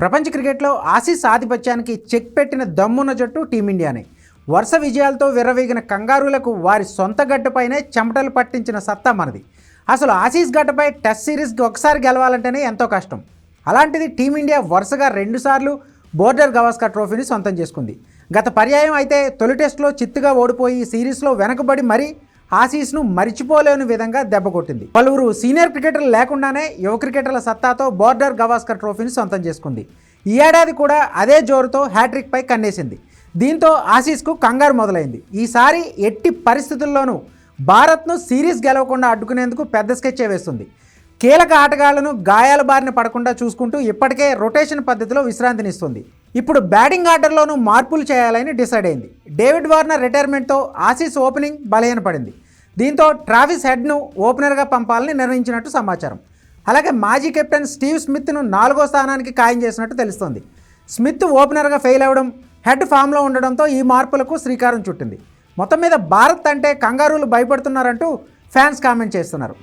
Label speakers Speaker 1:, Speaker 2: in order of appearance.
Speaker 1: ప్రపంచ క్రికెట్లో ఆసీస్ ఆధిపత్యానికి చెక్ పెట్టిన దమ్మున్న జట్టు టీమిండియానే. వరుస విజయాలతో విర్రవీగిన కంగారులకు వారి సొంత గడ్డపైనే చెమటలు పట్టించిన సత్తా మనది. అసలు ఆసీస్ గడ్డపై టెస్ట్ సిరీస్కి ఒకసారి గెలవాలంటేనే ఎంతో కష్టం. అలాంటిది టీమిండియా వరుసగా రెండుసార్లు బోర్డర్ గవాస్కర్ ట్రోఫీని సొంతం చేసుకుంది. గత పర్యాయం అయితే తొలి టెస్టులో చిత్తుగా ఓడిపోయి సిరీస్లో వెనకబడి మరీ ఆసీస్ను మరిచిపోలేని విధంగా దెబ్బకొట్టింది పలువురు సీనియర్ క్రికెటర్లు లేకుండానే యువ క్రికెటర్ల సత్తాతో బోర్డర్ గవాస్కర్ ట్రోఫీని సొంతం చేసుకుంది. ఈ ఏడాది కూడా అదే జోరుతో హ్యాట్రిక్పై కన్నేసింది. దీంతో ఆసీస్కు కంగారు మొదలైంది. ఈసారి ఎట్టి పరిస్థితుల్లోనూ భారత్ను సిరీస్ గెలవకుండా అడ్డుకునేందుకు పెద్ద స్కెచ్చే వేస్తుంది. కీలక ఆటగాళ్ళను గాయాల బారిన పడకుండా చూసుకుంటూ ఇప్పటికే రొటేషన్ పద్ధతిలో విశ్రాంతినిస్తుంది. ఇప్పుడు బ్యాటింగ్ ఆర్డర్లోనూ మార్పులు చేయాలని డిసైడ్ అయింది. డేవిడ్ వార్నర్ రిటైర్మెంట్తో ఆసీస్ ఓపెనింగ్ బలహీనపడింది. దీంతో ట్రావిస్ హెడ్ను ఓపెనర్గా పంపాలని నిర్ణయించినట్టు సమాచారం. అలాగే మాజీ కెప్టెన్ స్టీవ్ స్మిత్ను నాలుగో స్థానానికి ఖాయం చేసినట్టు తెలుస్తోంది. స్మిత్ ఓపెనర్గా ఫెయిల్ అవ్వడం హెడ్ ఫామ్లో ఉండడంతో ఈ మార్పులకు శ్రీకారం చుట్టింది. మొత్తం మీద భారత్ అంటే కంగారూలు భయపడుతున్నారంటూ ఫ్యాన్స్ కామెంట్ చేస్తున్నారు.